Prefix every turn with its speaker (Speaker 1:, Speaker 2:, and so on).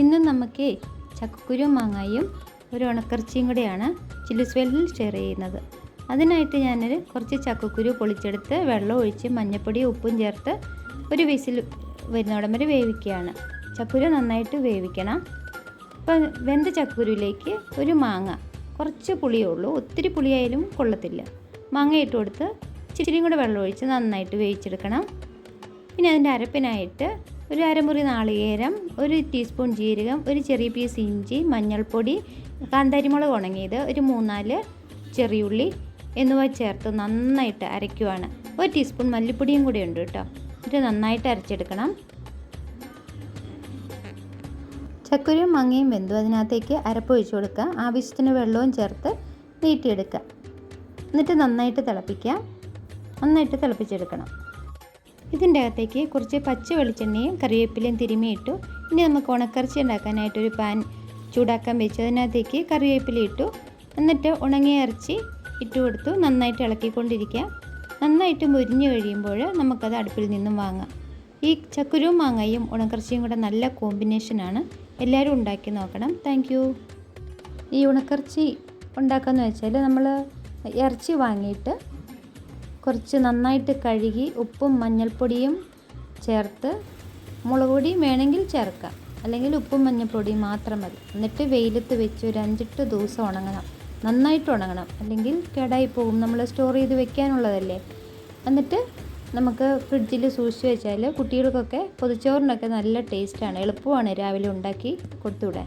Speaker 1: ഇന്ന് നമുക്ക് ചക്കക്കുരു മാങ്ങായും ഒരു ഉണക്കർച്ചിയും കൂടെയാണ് ചില്ലിസ്വെല്ലിൽ ഷെയർ ചെയ്യുന്നത്. അതിനായിട്ട് ഞാനൊരു കുറച്ച് ചക്കക്കുരു പൊളിച്ചെടുത്ത് വെള്ളം ഒഴിച്ച് മഞ്ഞപ്പൊടി ഉപ്പും ചേർത്ത് ഒരു വിസിൽ വരുന്നോടം വരെ വേവിക്കുകയാണ്. ചക്കുരു നന്നായിട്ട് വേവിക്കണം. അപ്പോൾ വെന്ത ചക്കുരുവിലേക്ക് ഒരു മാങ്ങ. കുറച്ച് പുളിയേ ഉള്ളൂ. ഒത്തിരി പുളിയായാലും കൊള്ളത്തില്ല. മാങ്ങ ഇട്ട് കൊടുത്ത് ഇച്ചിരിയും കൂടെ വെള്ളം ഒഴിച്ച് നന്നായിട്ട് വേവിച്ചെടുക്കണം. പിന്നെ അതിന്റെ അരപ്പിനായിട്ട് ഒരു അരമുറി നാളികേരം ഒരു ടീസ്പൂൺ ജീരകം ഒരു ചെറിയ പീസ് ഇഞ്ചി മഞ്ഞൾപ്പൊടി കാന്താരിമുളക് ഉണങ്ങിയത് ഒരു മൂന്നാൽ ചെറിയുള്ളി എന്നിവ ചേർത്ത് നന്നായിട്ട് അരയ്ക്കുവാണ്. ഒരു ടീസ്പൂൺ മല്ലിപ്പൊടിയും കൂടി ഉണ്ട് കേട്ടോ. ഇത് നന്നായിട്ട് അരച്ചെടുക്കണം. ചക്കരയും മങ്ങയും വെന്തു. അതിനകത്തേക്ക് അരപ്പ് ഒഴിച്ചു കൊടുക്കുക. ആവശ്യത്തിന് വെള്ളവും ചേർത്ത് നീട്ടിയെടുക്കുക. എന്നിട്ട് നന്നായിട്ട് തിളപ്പിക്കുക. നന്നായിട്ട് തിളപ്പിച്ചെടുക്കണം. ഇതിന്റെ അകത്തേക്ക് കുറച്ച് പച്ച വെളിച്ചെണ്ണയും കറിവേപ്പിലയും തിരുമിയിട്ടു ഇനി നമുക്ക് ഉണക്കറച്ചി ഉണ്ടാക്കാനായിട്ടൊരു പാൻ ചൂടാക്കാൻ വെച്ചു. അതിനകത്തേക്ക് കറിവേപ്പില ഇട്ടു. എന്നിട്ട് ഉണങ്ങിയ ഇറച്ചി ഇട്ട് കൊടുത്തു. നന്നായിട്ട് ഇളക്കിക്കൊണ്ടിരിക്കുക. നന്നായിട്ട് മുരിഞ്ഞു കഴിയുമ്പോൾ നമുക്കത് അടുപ്പിൽ നിന്നും വാങ്ങാം. ഈ ചക്കുരും മാങ്ങയും ഉണക്കറിച്ചിയും കൂടെ നല്ല കോമ്പിനേഷനാണ്. എല്ലാവരും ഉണ്ടാക്കി നോക്കണം. താങ്ക് ഈ ഉണക്കറിച്ചി ഉണ്ടാക്കാമെന്ന് വെച്ചാൽ നമ്മൾ ഇറച്ചി വാങ്ങിയിട്ട് കുറച്ച് നന്നായിട്ട് കഴുകി ഉപ്പും മഞ്ഞൾപ്പൊടിയും ചേർത്ത് മുളക് പൊടിയും വേണമെങ്കിൽ ചേർക്കാം. അല്ലെങ്കിൽ ഉപ്പും മഞ്ഞൾപ്പൊടിയും മാത്രം മതി. എന്നിട്ട് വെയിലത്ത് വെച്ച് ഒരു അഞ്ചെട്ട് ദിവസം ഉണങ്ങണം. നന്നായിട്ട് ഉണങ്ങണം. അല്ലെങ്കിൽ കേടായി പോകും. നമ്മൾ സ്റ്റോർ ചെയ്ത് വെക്കാനുള്ളതല്ലേ. എന്നിട്ട് നമുക്ക് ഫ്രിഡ്ജിൽ സൂക്ഷിച്ച് വെച്ചാൽ കുട്ടികൾക്കൊക്കെ പൊതിച്ചോറിനൊക്കെ നല്ല ടേസ്റ്റാണ് എളുപ്പമാണ് രാവിലെ ഉണ്ടാക്കി കൊടുത്തുവിടാൻ.